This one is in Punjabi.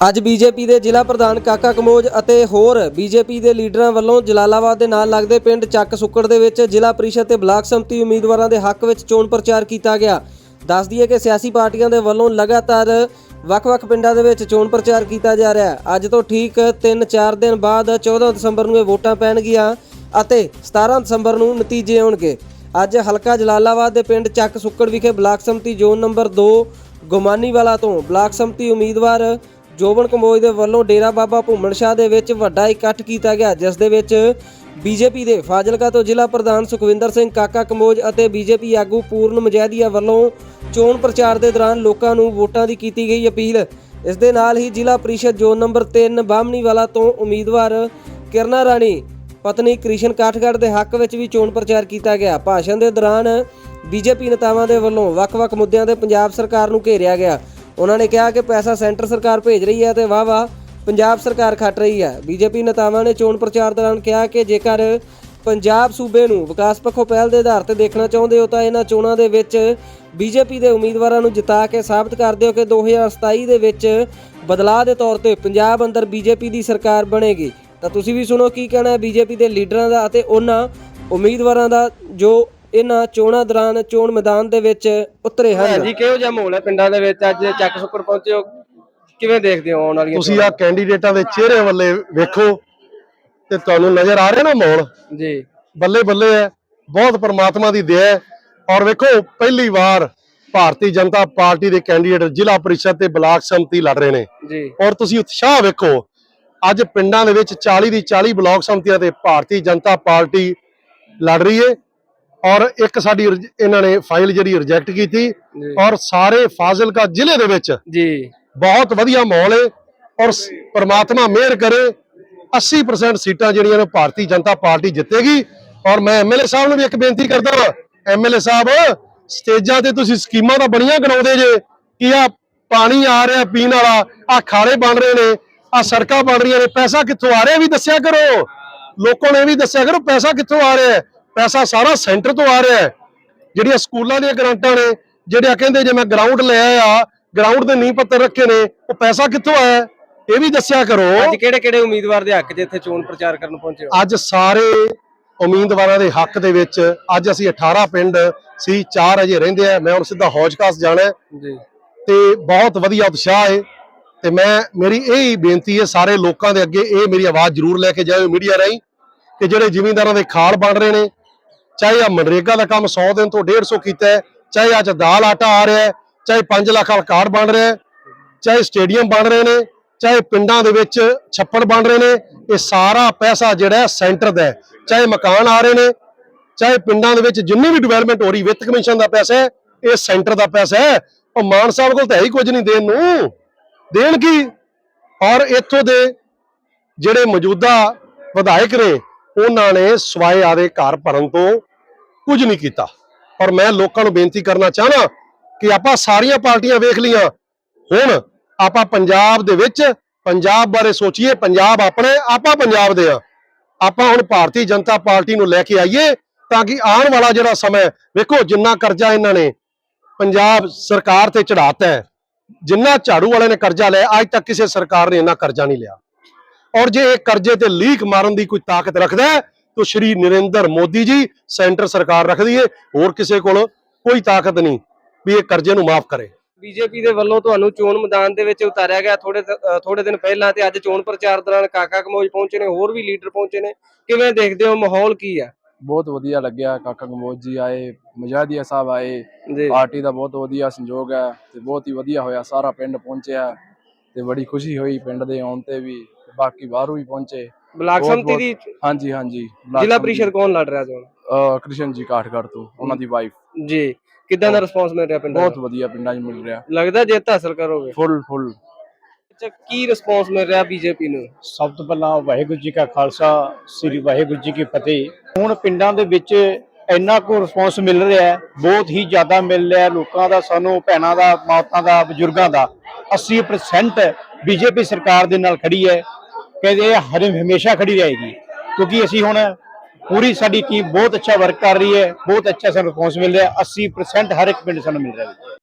ਅੱਜ ਬੀਜੇਪੀ ਦੇ ਜ਼ਿਲ੍ਹਾ ਪ੍ਰਧਾਨ ਕਾਕਾ ਕਮੋਜ ਅਤੇ ਹੋਰ ਬੀਜੇਪੀ ਦੇ ਲੀਡਰਾਂ ਵੱਲੋਂ ਜਲਾਲਾਬਾਦ ਦੇ ਨਾਲ ਲੱਗਦੇ ਪਿੰਡ ਚੱਕ ਸੁੱਕੜ ਦੇ ਵਿੱਚ ਜ਼ਿਲ੍ਹਾ ਪ੍ਰੀਸ਼ਦ ਤੇ ਬਲਾਕ ਸੰਮਤੀ ਉਮੀਦਵਾਰਾਂ ਦੇ ਹੱਕ ਵਿੱਚ ਚੋਣ ਪ੍ਰਚਾਰ ਕੀਤਾ ਗਿਆ। ਦੱਸ ਦਈਏ ਕਿ ਸਿਆਸੀ ਪਾਰਟੀਆਂ ਦੇ ਵੱਲੋਂ ਲਗਾਤਾਰ ਵੱਖ-ਵੱਖ ਪਿੰਡਾਂ ਦੇ ਵਿੱਚ ਚੋਣ ਪ੍ਰਚਾਰ ਕੀਤਾ ਜਾ ਰਿਹਾ ਹੈ। ਅੱਜ ਤੋਂ ਠੀਕ 3-4 ਦਿਨ ਬਾਅਦ 14 ਦਸੰਬਰ ਨੂੰ ਇਹ ਵੋਟਾਂ ਪੈਣਗੀਆਂ ਅਤੇ 17 ਦਸੰਬਰ ਨੂੰ ਨਤੀਜੇ ਆਉਣਗੇ। ਅੱਜ ਹਲਕਾ ਜਲਾਲਾਬਾਦ ਦੇ ਪਿੰਡ ਚੱਕ ਸੁੱਕੜ ਵਿਖੇ ਬਲਾਕ ਸੰਮਤੀ ਜ਼ੋਨ ਨੰਬਰ 2 ਗੁਮਾਨੀਵਾਲਾ ਤੋਂ ਬਲਾਕ ਸੰਮਤੀ ਉਮੀਦਵਾਰ ਜੋਬਨ ਕੰਬੋਜ ਦੇ ਵੱਲੋਂ ਡੇਰਾ ਬਾਬਾ ਭੂਮਣ ਸ਼ਾਹ ਦੇ ਵਿੱਚ ਵੱਡਾ ਇਕੱਠ ਕੀਤਾ ਗਿਆ, ਜਿਸ ਦੇ ਵਿੱਚ ਬੀਜੇਪੀ ਦੇ ਫਾਜ਼ਿਲਕਾ ਤੋਂ ਜ਼ਿਲ੍ਹਾ ਪ੍ਰਧਾਨ ਸੁਖਵਿੰਦਰ ਸਿੰਘ, ਕਾਕਾ ਕੰਬੋਜ ਅਤੇ ਬੀਜੇਪੀ ਆਗੂ ਪੂਰਨ ਮਜੈਦੀਆ ਵੱਲੋਂ ਚੋਣ ਪ੍ਰਚਾਰ ਦੇ ਦੌਰਾਨ ਲੋਕਾਂ ਨੂੰ ਵੋਟਾਂ ਦੀ ਕੀਤੀ ਗਈ ਅਪੀਲ। ਇਸ ਦੇ ਨਾਲ ਹੀ ਜ਼ਿਲ੍ਹਾ ਪ੍ਰੀਸ਼ਦ ਜ਼ੋਨ ਨੰਬਰ 3 ਬਾਹਮਣੀਵਾਲਾ ਤੋਂ ਉਮੀਦਵਾਰ ਕਿਰਨਾ ਰਾਣੀ, ਪਤਨੀ ਕ੍ਰਿਸ਼ਨ ਕਾਠਗੜ੍ਹ ਦੇ ਹੱਕ ਵਿੱਚ ਵੀ ਚੋਣ ਪ੍ਰਚਾਰ ਕੀਤਾ ਗਿਆ। ਭਾਸ਼ਣ ਦੇ ਦੌਰਾਨ ਬੀਜੇਪੀ ਨੇਤਾਵਾਂ ਦੇ ਵੱਲੋਂ ਵੱਖ-ਵੱਖ ਮੁੱਦਿਆਂ ਤੇ ਪੰਜਾਬ ਸਰਕਾਰ ਨੂੰ ਘੇਰਿਆ ਗਿਆ। ਉਹਨਾਂ ਨੇ ਕਿਹਾ ਕਿ ਪੈਸਾ ਸੈਂਟਰ ਸਰਕਾਰ ਭੇਜ ਰਹੀ ਹੈ ਤੇ ਵਾਹ-ਵਾਹ ਪੰਜਾਬ ਸਰਕਾਰ ਖੱਟ ਰਹੀ ਹੈ। ਬੀਜੇਪੀ ਨੇਤਾਵਾਂ ਨੇ ਚੋਣ ਪ੍ਰਚਾਰ ਦੌਰਾਨ ਕਿਹਾ ਕਿ ਜੇਕਰ ਪੰਜਾਬ ਸੂਬੇ ਨੂੰ ਵਿਕਾਸ ਪੱਖੋਂ ਪਹਿਲ ਦੇ ਆਧਾਰ ਤੇ ਦੇਖਣਾ ਚਾਹੁੰਦੇ ਹੋ ਤਾਂ ਇਹਨਾਂ ਚੋਣਾਂ ਦੇ ਵਿੱਚ ਬੀਜੇਪੀ ਦੇ ਉਮੀਦਵਾਰਾਂ ਨੂੰ ਜਿਤਾ ਕੇ ਸਾਬਤ ਕਰ ਦਿਓ ਕਿ 2027 ਦੇ ਵਿੱਚ ਬਦਲਾਅ ਦੇ ਤੌਰ ਤੇ ਪੰਜਾਬ ਅੰਦਰ ਬੀਜੇਪੀ ਦੀ ਸਰਕਾਰ ਬਣੇਗੀ। ਤਾਂ ਤੁਸੀਂ ਵੀ ਸੁਣੋ ਕੀ ਕਹਿਣਾ ਹੈ ਬੀਜੇਪੀ ਦੇ ਲੀਡਰਾਂ ਦਾ ਅਤੇ ਉਹਨਾਂ ਉਮੀਦਵਾਰਾਂ ਦਾ ਜੋ ਇਹਨਾਂ ਚੋਣਾਂ ਦੌਰਾਨ ਚੋਣ ਮੈਦਾਨ ਦੇ ਵਿੱਚ ਉਤਰੇ ਹਨ। ਜੀ ਕਿਹੋ ਜਿਹਾ ਮਾਹੌਲ ਹੈ ਪਿੰਡਾਂ ਦੇ ਵਿੱਚ? ਅੱਜ ਚੱਕ ਸੁੱਕਰ ਪਹੁੰਚੇ ਹੋ। ਕਿਵੇਂ ਦੇਖਦੇ ਹੋ ਆਉਣ ਵਾਲੀਆਂ ਤੁਸੀਂ ਆ ਕੈਂਡੀਡੇਟਾਂ ਦੇ ਚਿਹਰੇ ਵੱਲੇ ਵੇਖੋ ਤੇ ਤੁਹਾਨੂੰ ਨਜ਼ਰ ਆ ਰਿਹਾ ਨਾ ਮਾਹੌਲ? ਜੀ। ਬੱਲੇ ਬੱਲੇ ਹੈ ਬਹੁਤ ਪਰਮਾਤਮਾ ਦੀ ਦਇਆ ਹੈ। ਔਰ ਵੇਖੋ ਪਹਿਲੀ ਵਾਰ ਭਾਰਤੀ ਜਨਤਾ ਪਾਰਟੀ ਦੇ ਕੈਂਡੀਡੇਟ ਜ਼ਿਲ੍ਹਾ ਪ੍ਰੀਸ਼ਦ ਤੇ ਬਲਾਕ ਸੰਮਤੀ ਲੜ ਰਹੇ ਨੇ। ਜੀ। ਔਰ ਤੁਸੀਂ ਉਤਸ਼ਾਹ ਵੇਖੋ ਅੱਜ ਪਿੰਡਾਂ ਦੇ ਵਿੱਚ 40 ਦੀ 40 ਬਲਾਕ ਸੰਮਤੀਆਂ ਤੇ ਭਾਰਤੀ ਜਨਤਾ ਪਾਰਟੀ ਲੜ ਰਹੀ ਹੈ। ਔਰ ਇੱਕ ਸਾਡੀ ਇਹਨਾਂ ਨੇ ਫਾਈਲ ਜਿਹੜੀ ਰਿਜੈਕਟ ਕੀਤੀ। ਔਰ ਸਾਰੇ ਫਾਜ਼ਿਲਕਾ ਜ਼ਿਲ੍ਹੇ ਦੇ ਵਿੱਚ ਜੀ। ਬਹੁਤ ਵਧੀਆ ਮਾਹੌਲ ਹੈ ਔਰ ਪ੍ਰਮਾਤਮਾ ਮਿਹਰ ਕਰੇ 80% ਸੀਟਾਂ ਜਿਹੜੀਆਂ ਨੇ ਭਾਰਤੀ ਜਨਤਾ ਪਾਰਟੀ ਜਿੱਤੇਗੀ। ਔਰ ਮੈਂ ਐਮਐਲਏ ਸਾਹਿਬ ਨੂੰ ਵੀ ਇੱਕ ਬੇਨਤੀ ਕਰਦਾ ਹਾਂ ਐਮਐਲਏ ਸਾਹਿਬ ਸਟੇਜਾਂ ਤੇ ਤੁਸੀਂ ਸਕੀਮਾਂ ਤਾਂ ਬੜੀਆਂ ਗਣਾਉਂਦੇ ਜੇ ਕਿ ਆ ਪਾਣੀ ਆ ਰਿਹਾ ਪੀਣ ਵਾਲਾ ਆ ਖਾਲੇ ਬਣ ਰਹੇ ਨੇ ਆ ਸੜਕਾਂ ਬਣ ਰਹੀਆਂ ਨੇ ਪੈਸਾ ਕਿੱਥੋਂ ਆ ਰਿਹਾ ਵੀ ਦੱਸਿਆ ਕਰੋ। ਲੋਕਾਂ ਨੇ ਵੀ ਦੱਸਿਆ ਕਰੋ ਪੈਸਾ ਕਿੱਥੋਂ ਆ ਰਿਹਾ ਪੈਸਾ ਸਾਰਾ ਸੈਂਟਰ ਤੋਂ ਆ ਰਿਹਾ ਹੈ। ਜਿਹੜੀਆਂ ਸਕੂਲਾਂ ਦੀਆਂ ਗ੍ਰਾਂਟਾਂ ਨੇ ਜਿਹੜੇ ਆ ਕਹਿੰਦੇ ਜੇ ਮੈਂ ਗਰਾਊਂਡ ਲੈ ਆਇਆ ਗਰਾਊਂਡ ਦੇ ਨੀਂਹ ਪੱਥਰ ਰੱਖੇ ਨੇ ਉਹ ਪੈਸਾ ਕਿੱਥੋਂ ਆਇਆ? ਇਹ ਵੀ ਦੱਸਿਆ ਕਰੋ। ਅੱਜ ਕਿਹੜੇ ਕਿਹੜੇ ਉਮੀਦਵਾਰ ਦੇ ਹੱਕ 'ਚ ਇੱਥੇ ਚੋਣ ਪ੍ਰਚਾਰ ਕਰਨ ਪਹੁੰਚੇ ਹੋ? ਅੱਜ ਸਾਰੇ ਉਮੀਦਵਾਰਾਂ ਦੇ ਹੱਕ ਦੇ ਵਿੱਚ ਅੱਜ ਅਸੀਂ 18 ਪਿੰਡ ਸੀ ਚਾਰ ਅਜੇ ਰਹਿੰਦੇ ਆ ਮੈਂ ਹੁਣ ਸਿੱਧਾ ਹੌਜਕਾਸ ਜਾਣਾ ਹੈ। ਜੀ। ਤੇ ਬਹੁਤ ਵਧੀਆ ਉਤਸ਼ਾਹ ਹੈ। ਤੇ ਮੈਂ ਮੇਰੀ ਇਹ ਹੀ ਬੇਨਤੀ ਹੈ ਸਾਰੇ ਲੋਕਾਂ ਦੇ ਅੱਗੇ ਇਹ ਮੇਰੀ ਆਵਾਜ਼ ਜ਼ਰੂਰ ਲੈ ਕੇ ਜਾਇਓ ਮੀਡੀਆ ਰਾਹੀਂ ਕਿ ਜਿਹੜੇ ਜ਼ਿਮੀਂਦਾਰਾਂ ਦੇ ਖਾਲ ਬਣ ਰਹੇ ਨੇ ਚਾਹੇ ਆ ਮਨਰੇਗਾ ਦਾ ਕੰਮ 100 ਦਿਨ ਤੋਂ 150 ਕੀਤਾ ਹੈ, ਚਾਹੇ ਅੱਜ ਦਾਲ ਆਟਾ ਆ ਰਿਹਾ ਹੈ, ਚਾਹੇ 5 ਲੱਖ ਵਾਲਾ ਕਾਰਡ ਬਣ ਰਿਹਾ ਹੈ, ਚਾਹੇ ਸਟੇਡੀਅਮ ਬਣ ਰਹੇ ਨੇ, ਚਾਹੇ ਪਿੰਡਾਂ ਦੇ ਵਿੱਚ ਛੱਪੜ ਬਣ ਰਹੇ ਨੇ, ਇਹ ਸਾਰਾ ਪੈਸਾ ਜਿਹੜਾ ਸੈਂਟਰ ਦਾ ਚਾਹੇ ਮਕਾਨ ਆ ਰਹੇ ਨੇ, ਚਾਹੇ ਪਿੰਡਾਂ ਦੇ ਵਿੱਚ ਜਿੰਨੀ ਵੀ ਡਿਵੈਲਪਮੈਂਟ ਹੋ ਰਹੀ, ਵਿੱਤ ਕਮਿਸ਼ਨ ਦਾ ਪੈਸਾ ਹੈ, ਇਹ ਸੈਂਟਰ ਦਾ ਪੈਸਾ ਹੈ। ਉਹ ਮਾਨ ਸਾਹਿਬ ਕੋਲ ਤਾਂ ਹੈ ਹੀ ਕੁਝ ਨਹੀਂ ਦੇਣ ਨੂੰ। ਦੇਣ ਕੀ? ਔਰ ਇੱਥੋਂ ਦੇ ਜਿਹੜੇ ਮੌਜੂਦਾ ਵਿਧਾਇਕ ਨੇ, ਉਹਨਾਂ ਨੇ ਸਵਾਏ ਆਦੇ ਘਰ ਭਰਨ ਤੋਂ ਕੁਝ ਨਹੀਂ ਕੀਤਾ। ਔਰ ਮੈਂ ਲੋਕਾਂ ਨੂੰ ਬੇਨਤੀ ਕਰਨਾ ਚਾਹਨਾ ਕਿ ਆਪਾਂ ਸਾਰੀਆਂ ਪਾਰਟੀਆਂ ਵੇਖ ਲਈਆਂ। ਹੁਣ ਆਪਾਂ ਪੰਜਾਬ ਦੇ ਵਿੱਚ ਪੰਜਾਬ ਬਾਰੇ ਸੋਚੀਏ। ਪੰਜਾਬ ਆਪਣੇ, ਆਪਾਂ ਪੰਜਾਬ ਦੇ ਆ ਆਪਾਂ ਹੁਣ ਭਾਰਤੀ ਜਨਤਾ ਪਾਰਟੀ ਨੂੰ ਲੈ ਕੇ ਆਈਏ ਤਾਂ ਕਿ ਆਉਣ ਵਾਲਾ ਜਿਹੜਾ ਸਮਾਂ ਵੇਖੋ ਜਿੰਨਾ ਕਰਜ਼ਾ ਇਹਨਾਂ ਨੇ ਪੰਜਾਬ ਸਰਕਾਰ ਤੇ ਚੜਾਤਾ ਹੈ। ਜਿੰਨਾ ਝਾੜੂ ਵਾਲਿਆਂ ਨੇ ਕਰਜ਼ਾ ਲਿਆ, ਅੱਜ ਤੱਕ ਕਿਸੇ ਸਰਕਾਰ ਨੇ ਇੰਨਾ ਕਰਜ਼ਾ ਨਹੀਂ ਲਿਆ। ਔਰ ਜੇ ਇਹ ਕਰਜ਼ੇ ਤੇ ਲੀਕ ਮਾਰਨ ਦੀ ਕੋਈ ਤਾਕਤ ਰੱਖਦਾ ਹੈ ਤਾਂ ਸ਼੍ਰੀ ਨਰਿੰਦਰ ਮੋਦੀ ਜੀ ਸੈਂਟਰ ਸਰਕਾਰ ਰੱਖਦੀ ਹੈ ਹੋਰ ਕਿਸੇ ਕੋਲ ਕੋਈ ਤਾਕਤ ਨਹੀਂ ਵੀ ਇਹ ਕਰਜ਼ੇ ਨੂੰ ਮਾਫ ਕਰੇ। ਬੀਜੇਪੀ ਦੇ ਵੱਲੋਂ ਤੁਹਾਨੂੰ ਚੋਣ ਮੈਦਾਨ ਦੇ ਵਿੱਚ ਉਤਾਰਿਆ ਗਿਆ ਥੋੜੇ ਥੋੜੇ ਦਿਨ ਪਹਿਲਾਂ ਤੇ ਅੱਜ ਚੋਣ ਪ੍ਰਚਾਰ ਦੌਰਾਨ ਕਾਕਾ ਕਮੋਜ ਪਹੁੰਚੇ ਨੇ ਹੋਰ ਵੀ ਲੀਡਰ ਪਹੁੰਚੇ ਨੇ। ਕਿਵੇਂ ਦੇਖਦੇ ਹੋ ਮਾਹੌਲ ਕੀ ਹੈ ਬਹੁਤ ਵਧੀਆ ਲੱਗਿਆ ਕਾਕਾ ਕਮੋਜ ਜੀ ਆਏ ਮਜਾਦੀਆ ਸਾਹਿਬ ਆਏ ਜੀ। ਪਾਰਟੀ ਦਾ ਬਹੁਤ ਵਧੀਆ ਸੰਯੋਗ ਹੈ ਤੇ ਬਹੁਤ ਹੀ ਵਧੀਆ ਹੋਇਆ ਸਾਰਾ ਪਿੰਡ ਪਹੁੰਚਿਆ ਤੇ ਬੜੀ ਖੁਸ਼ੀ ਹੋਈ ਪਿੰਡ ਦੇ ਆਉਣ ਤੇ ਵੀ ਬਾਕੀ ਬਾਹਰੋਂ ਵੀ ਪਹੁੰਚੇ। ਬਲਾਕ ਬਹੁਤ- ਸੰਮਤੀ ਦੀ ਹਾਂਜੀ ਹਾਂਜੀ। ਬਲਾਕ ਜ਼ਿਲ੍ਹਾ ਸੰਮਤੀ। ਪ੍ਰੀਸ਼ਦ ਕੌਣ ਲੜ ਰਿਹਾ ਚੋਣ ਅਹ ਕ੍ਰਿਸ਼ਨ ਜੀ ਕਾਠਗੜ੍ਹ ਤੋਂ ਉਹਨਾਂ ਦੀ ਵਾਈਫ ਜੀ। ਕਿੱਦਾਂ ਦਾ ਰਿਸਪੌਂਸ ਮਿਲ ਰਿਹਾ ਪਿੰਡਾਂ ਬਹੁਤ ਵਧੀਆ ਪਿੰਡਾਂ 'ਚ ਮਿਲ ਰਿਹਾ। ਲੱਗਦਾ ਜਿੱਤ ਹਾਸਲ ਕਰੋਗੇ? ਫੁੱਲ ਫੁੱਲ। ਅੱਛਾ ਕੀ ਰਿਸਪੌਂਸ ਮਿਲ ਰਿਹਾ ਬੀਜੇਪੀ ਨੂੰ? ਸਭ ਤੋਂ ਪਹਿਲਾਂ ਵਾਹਿਗੁਰੂ ਜੀ ਕਾ ਖਾਲਸਾ ਸ੍ਰੀ ਵਾਹਿਗੁਰੂ ਜੀ ਕੀ ਫਤਿਹ। ਹੁਣ ਪਿੰਡਾਂ ਦੇ ਵਿੱਚ ਇੰਨਾ ਕੁ ਰਿਸਪੌਂਸ ਮਿਲ ਰਿਹਾ ਹੈ ਬਹੁਤ ਹੀ ਜ਼ਿਆਦਾ ਮਿਲ ਰਿਹਾ ਹੈ ਲੋਕਾਂ ਦਾ ਸਾਨੂੰ ਭੈਣਾਂ ਦਾ ਮਾਤਾਂ ਦਾ ਬਜ਼ੁਰਗਾਂ ਦਾ। 80% ਬੀਜੇਪੀ ਸਰਕਾਰ ਦੇ ਨਾਲ ਖੜੀ ਹੈ। ਕਹਿੰਦੇ ਇਹ ਹਰ ਹਮੇਸ਼ਾ ਖੜੀ ਰਹੇਗੀ। ਕਿਉਂਕਿ ਅਸੀਂ ਹੁਣ ਪੂਰੀ ਸਾਡੀ ਟੀਮ ਬਹੁਤ ਅੱਛਾ ਵਰਕ ਕਰ ਰਹੀ ਹੈ, ਬਹੁਤ ਅੱਛਾ ਸਾਨੂੰ ਰਿਸਪੌਂਸ ਮਿਲ ਰਿਹਾ ਹੈ 80% ਹਰ ਇੱਕ ਪਿੰਡ ਸਾਨੂੰ ਮਿਲ ਰਿਹਾ ਹੈ।